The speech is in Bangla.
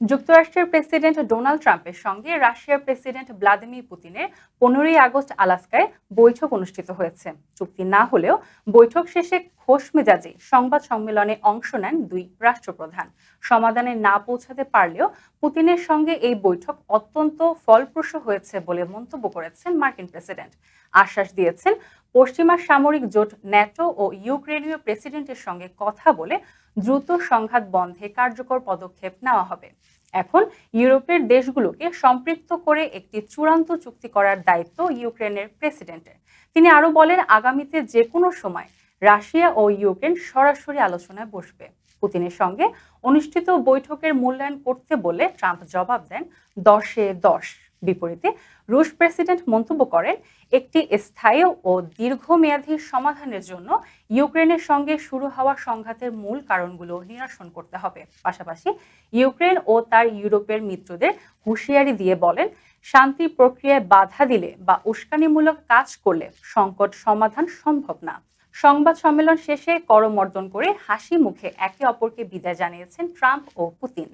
যুক্তরাষ্ট্রের প্রেসিডেন্ট ডোনাল্ড ট্রাম্পের সঙ্গে রাশিয়ার প্রেসিডেন্ট ভ্লাদিমির পুতিনের পনেরোই আগস্ট আলাস্কায় বৈঠক অনুষ্ঠিত হয়েছে। চুক্তি না হলেও বৈঠক শেষে খোশ মেজাজে সংবাদ সম্মেলনে অংশ নেন দুই রাষ্ট্রপ্রধান। সমাধানে না পৌঁছাতে পারলেও পুতিনের সঙ্গে এই বৈঠক অত্যন্ত ফলপ্রসূ হয়েছে বলে মন্তব্য করেছেন মার্কিন প্রেসিডেন্ট। আশ্বাস দিয়েছেন পশ্চিমা সামরিক জোট ন্যাটো ও ইউক্রেনীয় প্রেসিডেন্টের সঙ্গে কথা বলে দ্রুত সংঘাত বন্ধে কার্যকর পদক্ষেপ নেওয়া হবে। এখন ইউরোপের দেশগুলোকে সম্পৃক্ত করে একটি চূড়ান্ত চুক্তি করার দায়িত্ব ইউক্রেনের প্রেসিডেন্টের। তিনি আরও বলেন, আগামীতে যে কোনো সময় রাশিয়া ও ইউক্রেন সরাসরি আলোচনায় বসবে। পুতিনের সঙ্গে অনুষ্ঠিত বৈঠকের মূল্যায়ন করতে বলে ট্রাম্প জবাব দেন, দশে দশ। বিপরীতে রুশ প্রেসিডেন্ট মন্তব্য করেন, একটি স্থায়ী ও দীর্ঘমেয়াদী সমাধানের জন্য ইউক্রেনের সঙ্গে শুরু হওয়া সংঘাতের মূল কারণগুলো নিরসন করতে হবে। পাশাপাশি ইউক্রেন ও তার ইউরোপের মিত্রদের হুঁশিয়ারি দিয়ে বলেন, শান্তি প্রক্রিয়ায় বাধা দিলে বা উস্কানিমূলক কাজ করলে সংকট সমাধান সম্ভব না। সংবাদ সম্মেলন শেষে করমর্দন করে হাসি মুখে একে অপরকে বিদায় জানিয়েছেন ট্রাম্প ও পুতিন।